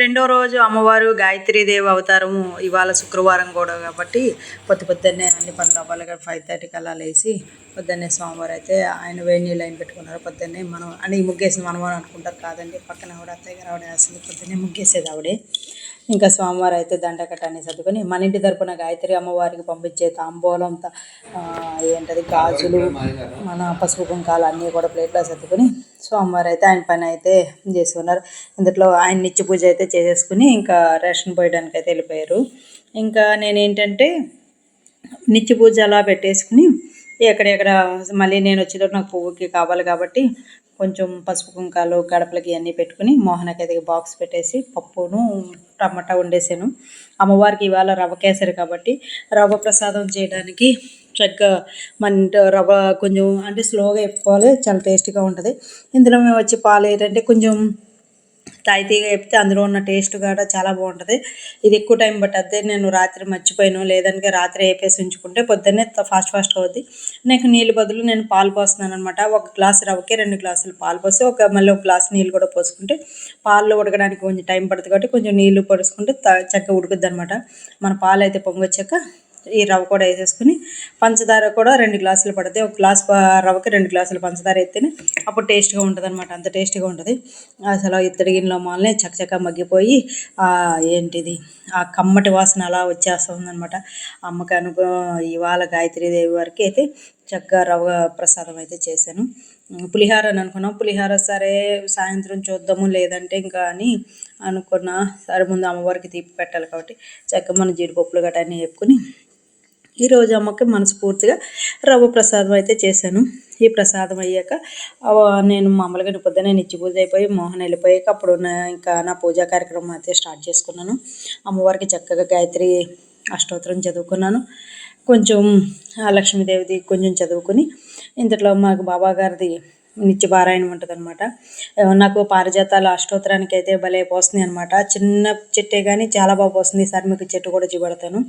రెండో రోజు అమ్మవారు గాయత్రీదేవి అవతారము ఇవాళ శుక్రవారం కూడా కాబట్టి పొద్దు పొద్దున్నే అన్ని పనులు అవ్వాలి కదా ఫైవ్ థర్టీకి అలా లేచి పొద్దున్నే స్వామివారు అయితే ఆయన వేడి నీళ్ళు ఆయన పెట్టుకున్నారు. పొద్దున్నే మనం అని ముగ్గేసి మనం అనుకుంటారు కాదండి పక్కన ఆవిడ అత్తయ్య గారు ఆవిడ అసలు పొద్దున్నే ముగ్గేసేది ఆవిడే. ఇంకా స్వామివారు అయితే దండకట్టాన్ని చదువుకొని మన ఇంటి తరపున గాయత్రి అమ్మవారికి పంపించే తాంబూలం ఏంటది? గాజులు మన పసుపు కుంకాలు అన్నీ కూడా ప్లేట్లో సర్దుకొని స్వామివారు అయితే ఆయన పని అయితే చేసుకున్నారు ఇందులో ఆయన నిత్య పూజ అయితే చేసేసుకుని ఇంకా రేషన్ పోయడానికి అయితే వెళ్ళిపోయారు. ఇంకా నేనేంటంటే నిత్య పూజ అలా పెట్టేసుకుని ఎక్కడెక్కడ మళ్ళీ నేను వచ్చేటప్పుడు నాకు పువ్వుకి కావాలి కాబట్టి కొంచెం పసుపు కుంకాలు గడపలకి అన్నీ పెట్టుకుని మోహనకి బాక్స్ పెట్టేసి పప్పును టమాటా వండేసాను. అమ్మవారికి ఇవాళ రవ్వ కేసరి కాబట్టి రవ్వ ప్రసాదం చేయడానికి చక్కగా మన రవ్వ కొంచెం అంటే స్లోగా ఎక్కువాలి చాలా టేస్టీగా ఉంటుంది. ఇందులో మేము వచ్చి పాలు ఏంటంటే కొంచెం తాయితీగా చెప్తే అందులో ఉన్న టేస్ట్ కూడా చాలా బాగుంటుంది. ఇది ఎక్కువ టైం పట్టద్ది నేను రాత్రి మర్చిపోయాను లేదంటే రాత్రి వేపేసి ఉంచుకుంటే పొద్దున్నే ఫాస్ట్ ఫాస్ట్ అవుద్ది. నాకు నీళ్ళు బదులు నేను పాలు పోస్తున్నాను అనమాట ఒక గ్లాస్ రవ్వకి రెండు గ్లాసులు పాలు పోసి ఒక మళ్ళీ ఒక గ్లాస్ నీళ్ళు కూడా పోసుకుంటే పాలు ఉడకడానికి కొంచెం టైం పడుతుంది కాబట్టి కొంచెం నీళ్ళు పోసుకుంటే చక్కగా ఉడుకుద్ది అనమాట మన పాలు అయితే పొంగొచ్చాక ఈ రవ్వ కూడా వేసేసుకుని పంచదార కూడా రెండు గ్లాసులు పడుతుంది ఒక గ్లాస్ రవ్వకి రెండు గ్లాసులు పంచదార వేస్తేనే అప్పుడు టేస్ట్గా ఉంటుంది అనమాట అంత టేస్ట్గా ఉంటుంది. అసలు ఇత్తడి గిన్నెలో మాలనే చక్కచక్క మగ్గిపోయి ఏంటిది ఆ కమ్మటి వాసన అలా వచ్చేస్తుంది అనమాట అమ్మకి అనుకో ఇవాళ గాయత్రీదేవి వారికి అయితే చక్కగా రవ్వ ప్రసాదం అయితే చేశాను. పులిహార అని అనుకున్నాం. పులిహార సరే సాయంత్రం చూద్దాము లేదంటే ఇంకా అని అనుకున్నా. సరే ముందు అమ్మవారికి తీపి పెట్టాలి కాబట్టి చక్కగా మన జీడిపప్పులు గట్రా అన్నీ వేపుకొని ఈరోజు అమ్మకి మనస్ఫూర్తిగా రవ్వ ప్రసాదం అయితే చేశాను. ఈ ప్రసాదం అయ్యాక నేను మామూలుగా నేను నిత్య పూజ అయిపోయి మోహన్ వెళ్ళిపోయాక అప్పుడు నా- ఇంకా నా పూజా కార్యక్రమం అయితే స్టార్ట్ చేసుకున్నాను. అమ్మవారికి చక్కగా గాయత్రి అష్టోత్తరం చదువుకున్నాను. కొంచెం ఆ లక్ష్మీదేవిది కొంచెం చదువుకుని ఇంతలో మాకు బాబా గారిది నిత్య పారాయణం ఉంటుంది అనమాట నాకు పారిజాతాలు అష్టోత్తరానికి అయితే భలే పోస్తుంది అనమాట చిన్న చెట్టే కానీ చాలా బాగా పోస్తుంది. ఈసారి మీకు చెట్టు కూడా చూపెడతాను.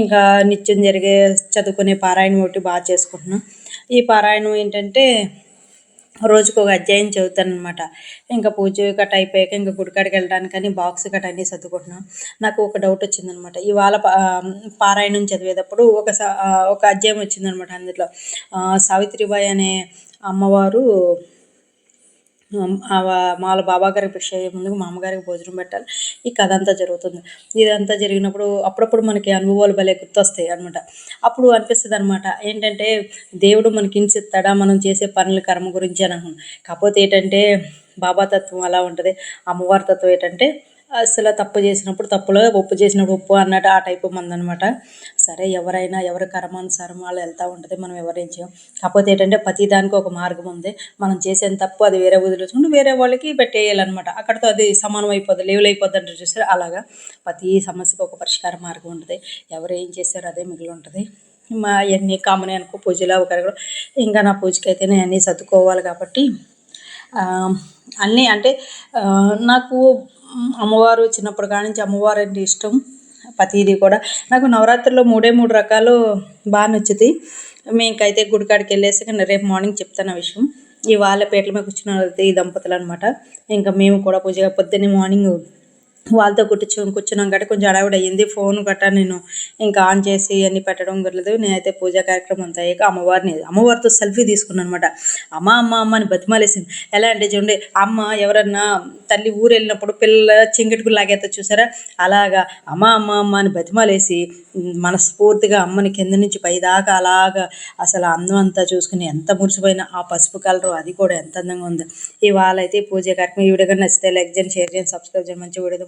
ఇంకా నిత్యం జరిగే చదువుకునే పారాయణం ఒకటి బాగా చేసుకుంటున్నాను. ఈ పారాయణం ఏంటంటే రోజుకు ఒక అధ్యాయం చదువుతాను అనమాట ఇంకా పూజ కట్ అయిపోయాక ఇంకా గుడికాడికి వెళ్ళడానికని బాక్స్ కట్ అన్నీ సర్దుకుంటున్నాను నాకు ఒక డౌట్ వచ్చిందనమాట ఇవాళ పారాయణం చదివేటప్పుడు ఒక స- ఒక అధ్యాయం వచ్చిందనమాట అందులో. సావిత్రిబాయి అనే అమ్మవారు ఉమ్, వాళ్ళ బాబా గారికి భిక్ష అయ్యే ముందుకు మా అమ్మగారికి భోజనం పెట్టాలి. ఈ కథ అంతా జరుగుతుంది. ఇదంతా జరిగినప్పుడు అప్పుడప్పుడు మనకి అనుభవాలు భలే గుర్తొస్తాయి అనమాట అప్పుడు అనిపిస్తుంది అనమాట ఏంటంటే దేవుడు మనకి హింస ఇస్తాడా? మనం చేసే పనుల కర్మ గురించి అని అనుకున్నాం కాకపోతే ఏంటంటే బాబా తత్వం అలా ఉంటుంది. అమ్మవారి తత్వం ఏంటంటే అసలు తప్పు చేసినప్పుడు తప్పులో ఉప్పు చేసినప్పుడు ఉప్పు అన్నట్టు ఆ టైపు మంది అనమాట సరే ఎవరైనా ఎవరి కర్మానుసారం వాళ్ళు వెళ్తూ ఉంటుంది మనం ఎవరేం చేయం. కాకపోతే ఏంటంటే ప్రతి దానికి ఒక మార్గం ఉంది. మనం చేసేది తప్పు అది వేరే వదిలేసుకుంటే వేరే వాళ్ళకి పెట్టేయాలన్నమాట. అక్కడతో అది సమానం అయిపోద్ది లేవులు అయిపోద్ది అంటే చూసారు? అలాగా. ప్రతి సమస్యకు ఒక పరిష్కార మార్గం ఉంటుంది. ఎవరు ఏం చేశారో అదే మిగిలి ఉంటుంది. మా అవన్నీ కామనే అనుకో పూజలు ఒకరు ఇంకా నా పూజకి అయితే నేను అన్నీ సర్దుకోవాలి కాబట్టి అన్నీ అంటే నాకు అమ్మవారు చిన్నప్పటి కాడి నుంచి అమ్మవారు అంటే ఇష్టం. ప్రతిదీ కూడా. నాకు నవరాత్రిలో మూడే మూడు రకాలు బాగా నచ్చుతాయి. మేకైతే గుడికాడికి వెళ్ళేసి కానీ రేపు మార్నింగ్ చెప్తాను ఆ విషయం. ఇవాళ పేట్ల మీద కూర్చున్న ఈ దంపతులు అనమాట ఇంకా మేము కూడా పూజ పొద్దున్నే మార్నింగ్ వాళ్ళతో కూర్చో కూర్చున్నాం కాబట్టి కొంచెం అడావిడ అయ్యింది. ఫోన్ గట్టా నేను ఇంకా ఆన్ చేసి అన్ని పెట్టడం కుదరలేదు. నేనైతే పూజా కార్యక్రమం అంతా అయ్యాక అమ్మవారిని అమ్మవారితో సెల్ఫీ తీసుకున్నాను అనమాట అమ్మ అమ్మ అమ్మ అని బతిమాలేసింది. ఎలా అంటే చూడండి అమ్మ ఎవరన్నా తల్లి ఊరు వెళ్ళినప్పుడు పిల్లల చింగిటికి లాగేత చూసారా? అలాగా అమ్మ అమ్మ అమ్మ అని బతిమాలేసి మనస్ఫూర్తిగా అమ్మని కింద నుంచి పైదాకా అలాగా అసలు అందం అంతా చూసుకుని ఎంత మురిసిపోయినా ఆ పసుపు కలరు అది కూడా ఎంత అందంగా ఉంది. ఇవాళ అయితే పూజ కార్యక్రమం. ఈ వీడియో నచ్చితే లైక్ చేయండి షేర్ చేయండి సబ్స్క్రైబ్ చేయండి. మంచి video